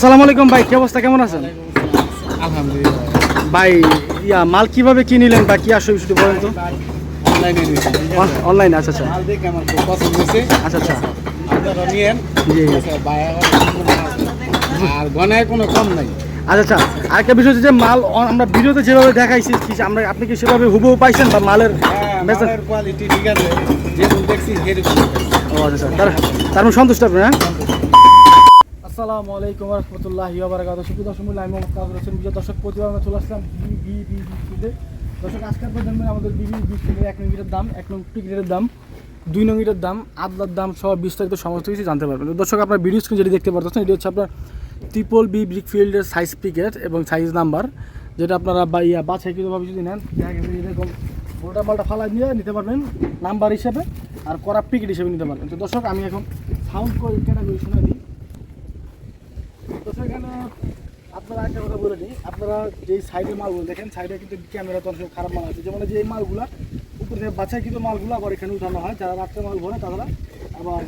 আসসালামু আলাইকুম ভাই কি অবস্থা? কেমন আছেন? আলহামদুলিল্লাহ। ভাই ইয়া মাল কীভাবে কি নিলেন বা কি আসলে শুধু বলেন তো। অনলাইনে আচ্ছা আচ্ছা। আচ্ছা আচ্ছা। আছে। আর গনায় কোনো কম নাই। আচ্ছা আচ্ছা। আরেকটা বিষয় হচ্ছে যে মাল আমরা ভিডিওতে যেভাবে দেখাইছি কি আমরা আপনি কি সেভাবে হুবহু পাইছেন বা মালের হ্যাঁ কোয়ালিটি ঠিক আছে। দেখছি আচ্ছা আচ্ছা। তার তার মানে সন্তুষ্ট আপনি হ্যাঁ? আসসালামু আলাইকুম রহমতুল্লাহি ওবারাকাত সুপ্রিয় দর্শক মূল্য আমি মোহাম্মদ কাজল হোসেন। বিজয় দর্শক প্রতিবার আমরা চলে আসলাম বি বি বি বিস্কুটে দর্শক, আজকের প্রজন্মের আমাদের বিবি বিস্কুটের এক নং দাম, এক নং টিকিটের দাম, দুই নং ইটের দাম, আদলার দাম সব বিস্তারিত সমস্ত কিছু জানতে পারবেন। দর্শক, আপনার ভিডিও স্ক্রিন যেটি দেখতে পাচ্ছেন এটি হচ্ছে আপনার ট্রিপল বি ব্রিকফিল্ডের সাইজ পিকেট এবং সাইজ নাম্বার যেটা আপনারা বা, ইয়া, বাছাইকৃতভাবে যদি নেন, দেখা গেছে এরকম গোটা মালটা ফালাই দিয়ে নিতে পারবেন নাম্বার হিসেবে আর করা পিকেট হিসেবে নিতে পারবেন। তো দর্শক, আমি এখন সাউন্ড ক্যাটাগরি শুনে দিই। তো আপনারা একটা কথা বলে নিই আপনারা যেই সাইডের মালগুলো দেখেন, সাইডে কিন্তু ক্যামেরা তো খারাপ মাল আছে। যেমন যে মালগুলা, উপর থেকে বাছাই কিন্তু মালগুলো আবার এখানে উঠানো হয়। যারা রাত্রে মাল ভরে, তারা আবার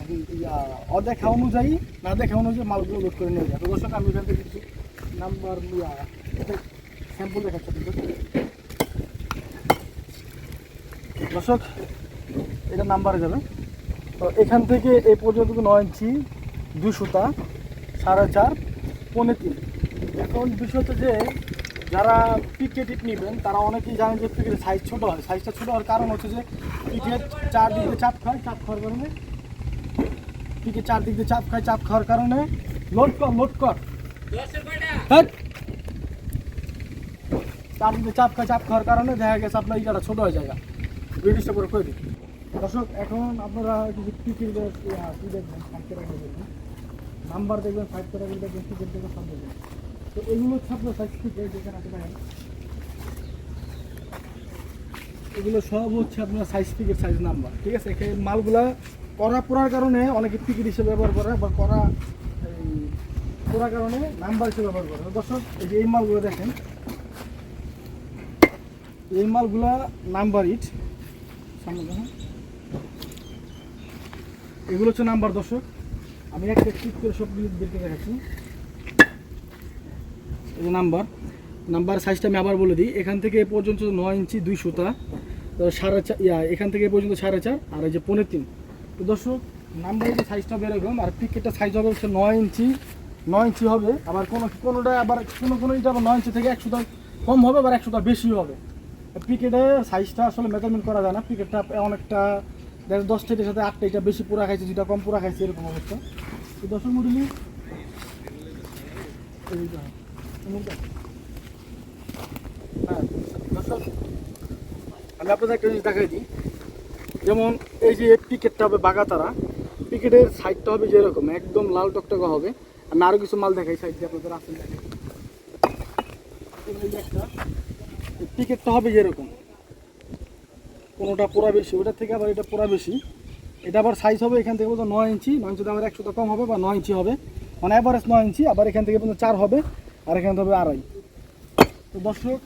অদেখা অনুযায়ী, না দেখা অনুযায়ী মালগুলো লোড করে নিয়ে যায়। তো আমি এখান থেকে কিছু নাম্বার স্যাম্পল দেখাচ্ছি। দর্শক, এটা নাম্বারে যাবে। তো এখান থেকে এই পর্যন্ত নয় ইঞ্চি সুতা সাড়ে চার পৌনে তিন। এখন বিষয় যে, যারা পিকেট নেবেন, তারা অনেকেই জানেন যে পিকেটের সাইজ ছোটো হয়। সাইজটা ছোটো হওয়ার কারণ হচ্ছে যে পিকেট দিয়ে চাপ খায়, চাপ খাওয়ার কারণে। পিকেট চারদিক দিয়ে চাপ খায়, চাপ খাওয়ার কারণে। লোড কর লোড কর। চারদিকে চাপ খায়, চাপ খাওয়ার কারণে দেখা গেছে আপনার ইটাটা ছোটো হয়ে যায় ব্রিটিশটা করে করে দিই। দর্শক, এখন আপনারা কিছু পিকেটের নাম্বার দেখবেন ফাইভ করে দেখবেন টিকিট দেখবেন সব দেখবেন তো এগুলো হচ্ছে আপনার সাইজ যেখানে আছে এগুলো সব হচ্ছে আপনার সাইজ টিকিট সাইজ নাম্বার ঠিক আছে? এখানে মালগুলা করা পড়ার কারণে অনেকে টিকিট হিসেবে ব্যবহার করে বা করা পড়ার কারণে নাম্বার হিসেবে ব্যবহার করে। দর্শক, এই যে এই মালগুলো দেখেন, এই মালগুলা নাম্বার ইট সামনে দেখেন। এগুলো হচ্ছে নাম্বার দর্শক। আমি একটা ক্লিক করে সব বেরকে দেখাচ্ছি। এই নাম্বার নাম্বার সাইজটা আমি আবার বলে দিই। এখান থেকে এ পর্যন্ত নয় ইঞ্চি, দুই সুতা। সাড়ে চার ইয়া, এখান থেকে এ পর্যন্ত সাড়ে চার, আর এই যে পনেরো তিন। তো দর্শক নাম্বারের যে সাইজটা বেরোবেন আর পিকেটটা সাইজ হবে হচ্ছে নয় ইঞ্চি। নয় ইঞ্চি হবে, আবার কোনো কোনোটা আবার কোনো কোনো ইটা আবার নয় ইঞ্চি থেকে একশোটা কম হবে, আবার একশোটা বেশি হবে। পিকেটের সাইজটা আসলে মেজারমেন্ট করা যায় না। পিকেটটা অনেকটা দেখা দশটা এটার সাথে আটটা, এটা বেশি পুরা খাইছে, যেটা কম পুরা খাইছে, এরকম অবস্থা। তো দর্শক মডেলি হ্যাঁ আমি আপনাদের একটা জিনিস দেখাই দিই। যেমন এই যে পিকেটটা হবে বাগাতারা, পিকেটের সাইডটা হবে যেরকম, একদম লাল টকটকা হবে। আমি আরও কিছু মাল দেখাই, সাইড দিয়ে আপনাদের আসেন। দেখাই টিকিটটা হবে যেরকম। কোনোটা পুরা বেশি ওটার থেকে আবার এটা পোড়া বেশি। এটা আবার সাইজ হবে এখান থেকে বলতো নয় ইঞ্চি, নয় ইঞ্চিতে আবার একশোটা কম হবে বা নয় ইঞ্চি হবে। মানে অ্যাভারেজ নয় ইঞ্চি, আবার এখান থেকে পর্যন্ত চার হবে, আর এখান থেকে হবে আড়াই। তো দর্শক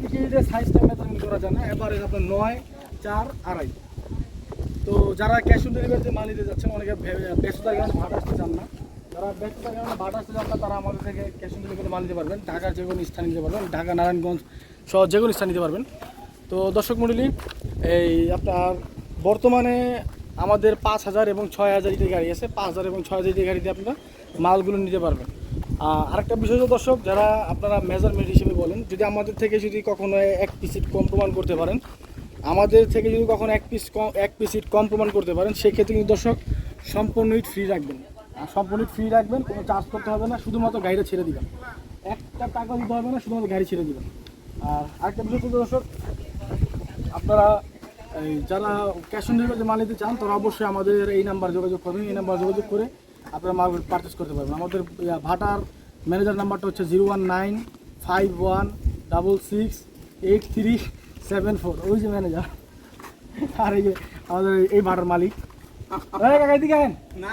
টিকিটের সাইজটা মেজারমেন্ট করা যায় না অ্যাভারেজ আপনার নয়, চার, আড়াই। তো যারা ক্যাশ অন ডেলিভারিতে মাল নিতে যাচ্ছেন, অনেকে ব্যস্ততার কারণে ভাড়া আসতে চান না। যারা ব্যস্ততার কারণে ভাড়া আসতে চান না, তারা আমাদের থেকে ক্যাশ অন ডেলিভারিতে মাল নিতে পারবেন। ঢাকার যে কোনো স্থানে নিতে পারবেন, ঢাকা, নারায়ণগঞ্জ সহ যে কোনো স্থানে নিতে পারবেন। তো দর্শক মন্ডলী, এই আপনার বর্তমানে আমাদের পাঁচ হাজার এবং ছয় হাজার ইটের গাড়ি আছে। পাঁচ হাজার এবং ছয় হাজার ইটের গাড়িতে আপনারা মালগুলো নিতে পারবেন। আরেকটা বিষয় দর্শক, যারা আপনারা মেজারমেন্ট হিসেবে বলেন, যদি আমাদের থেকে যদি কখনো এক পিস কম প্রমাণ করতে পারেন, আমাদের থেকে যদি কখনো এক পিস কম, এক পিস ইট কম প্রমাণ করতে পারেন, সেক্ষেত্রে কিন্তু দর্শক সম্পূর্ণ ইট ফ্রি রাখবেন। আর সম্পূর্ণ ফ্রি রাখবেন, কোনো চার্জ করতে হবে না, শুধুমাত্র গাড়িটা ছেড়ে দিবেন। একটা টাকা দিতে হবে না, শুধুমাত্র গাড়ি ছেড়ে দিবেন। আর আরেকটা বিষয় দর্শক আপনারা যারা ক্যাশ অন ডেলিভারি মাল নিতে চান, তারা অবশ্যই আমাদের এই নাম্বার যোগাযোগ করবেন। এই নাম্বার যোগাযোগ করে আপনারা মাল পারচেস করতে পারবেন। আমাদের ভাটার ম্যানেজার নাম্বারটা হচ্ছে zero one nine five one double six eight three seven four ওই যে ম্যানেজার আর এই যে আমাদের এই ভাটার মালিক। এদিকে না